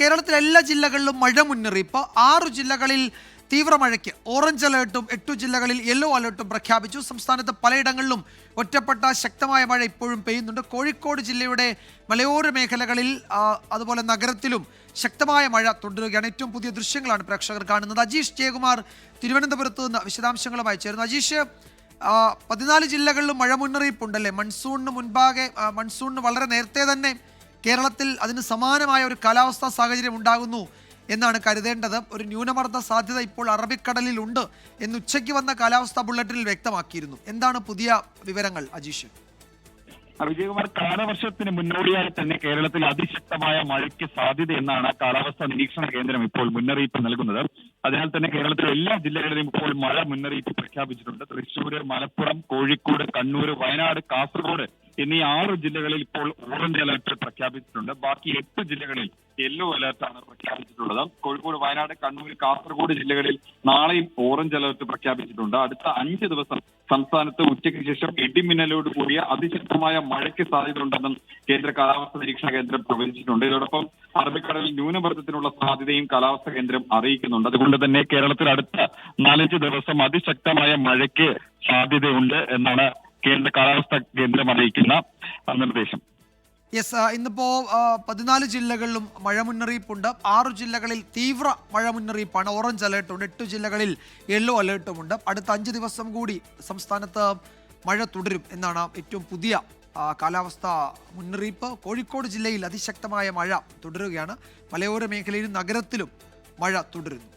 കേരളത്തിലെ എല്ലാ ജില്ലകളിലും മഴ മുന്നറിയിപ്പ്. ആറു ജില്ലകളിൽ തീവ്രമഴയ്ക്ക് ഓറഞ്ച് അലേർട്ടും എട്ടു ജില്ലകളിൽ യെല്ലോ അലേർട്ടും പ്രഖ്യാപിച്ചു. സംസ്ഥാനത്ത് പലയിടങ്ങളിലും ഒറ്റപ്പെട്ട ശക്തമായ മഴ ഇപ്പോഴും പെയ്യുന്നുണ്ട്. കോഴിക്കോട് ജില്ലയുടെ മലയോര മേഖലകളിൽ അതുപോലെ നഗരത്തിലും ശക്തമായ മഴ തുടരുകയാണ്. ഏറ്റവും പുതിയ ദൃശ്യങ്ങളാണ് പ്രേക്ഷകർ കാണുന്നത്. അജീഷ് ജയകുമാർ തിരുവനന്തപുരത്ത് നിന്ന് വിശദാംശങ്ങളുമായി ചേരുന്നു. അജീഷ് പതിനാല് ജില്ലകളിലും മഴ മുന്നറിയിപ്പുണ്ടല്ലേ? മൺസൂണിന് മുൻപാകെ മൺസൂണിന് വളരെ നേരത്തെ തന്നെ കേരളത്തിൽ അതിന് സമാനമായ ഒരു കാലാവസ്ഥാ സാഹചര്യം ഉണ്ടാകുന്നു എന്നാണ് കരുതേണ്ടത്. ഒരു ന്യൂനമർദ്ദ സാധ്യത ഇപ്പോൾ അറബിക്കടലിൽ ഉണ്ട് എന്ന് ഉച്ചയ്ക്ക് വന്ന കാലാവസ്ഥാ ബുള്ളറ്റിനിൽ വ്യക്തമാക്കിയിരുന്നു. എന്താണ് പുതിയ വിവരങ്ങൾ അജീഷ്? വിജയകുമാർ കാലവർഷത്തിന് മുന്നോടിയായി തന്നെ കേരളത്തിൽ അതിശക്തമായ മഴയ്ക്ക് സാധ്യത എന്നാണ് കാലാവസ്ഥാ നിരീക്ഷണ കേന്ദ്രം ഇപ്പോൾ മുന്നറിയിപ്പ് നൽകുന്നത്. അതിനാൽ തന്നെ കേരളത്തിലെ എല്ലാ ജില്ലകളിലും ഇപ്പോൾ മഴ മുന്നറിയിപ്പ് പ്രഖ്യാപിച്ചിട്ടുണ്ട്. തൃശൂർ മലപ്പുറം കോഴിക്കോട് കണ്ണൂർ വയനാട് കാസർഗോഡ് എന്നീ ആറ് ജില്ലകളിൽ ഇപ്പോൾ ഓറഞ്ച് അലർട്ട് പ്രഖ്യാപിച്ചിട്ടുണ്ട്. ബാക്കി എട്ട് ജില്ലകളിൽ യെല്ലോ അലർട്ടാണ് പ്രഖ്യാപിച്ചിട്ടുള്ളത്. കോഴിക്കോട് വയനാട് കണ്ണൂർ കാസർഗോഡ് ജില്ലകളിൽ നാളെയും ഓറഞ്ച് അലർട്ട് പ്രഖ്യാപിച്ചിട്ടുണ്ട്. അടുത്ത അഞ്ച് ദിവസം സംസ്ഥാനത്ത് ഉച്ചയ്ക്ക് ശേഷം ഇടിമിന്നലോട് കൂടിയ അതിശക്തമായ മഴയ്ക്ക് സാധ്യത ഉണ്ടെന്നും കേന്ദ്ര കാലാവസ്ഥാ നിരീക്ഷണ കേന്ദ്രം പ്രവചിച്ചിട്ടുണ്ട്. ഇതോടൊപ്പം അറബിക്കടലിൽ ന്യൂനമർദ്ദത്തിനുള്ള സാധ്യതയും കാലാവസ്ഥാ കേന്ദ്രം അറിയിക്കുന്നുണ്ട്. അതുകൊണ്ട് തന്നെ കേരളത്തിൽ അടുത്ത നാലഞ്ച് ദിവസം അതിശക്തമായ മഴയ്ക്ക് സാധ്യതയുണ്ട് എന്നാണ് കേന്ദ്ര കാലാവസ്ഥ കേന്ദ്രം അറിയിക്കുന്ന നിർദ്ദേശം. യെസ് ഇന്നിപ്പോ പതിനാല് ജില്ലകളിലും മഴ മുന്നറിയിപ്പുണ്ട്. ആറു ജില്ലകളിൽ തീവ്ര മഴ മുന്നറിയിപ്പാണ്. ഓറഞ്ച് അലേർട്ടുണ്ട് എട്ട് ജില്ലകളിൽ യെല്ലോ അലേർട്ടുമുണ്ട് അടുത്ത അഞ്ച് ദിവസം കൂടി സംസ്ഥാനത്ത് മഴ തുടരും എന്നാണ് ഏറ്റവും പുതിയ കാലാവസ്ഥ മുന്നറിയിപ്പ്. കോഴിക്കോട് ജില്ലയിൽ അതിശക്തമായ മഴ തുടരുകയാണ്. മലയോര മേഖലയിലും നഗരത്തിലും മഴ തുടരുന്നു.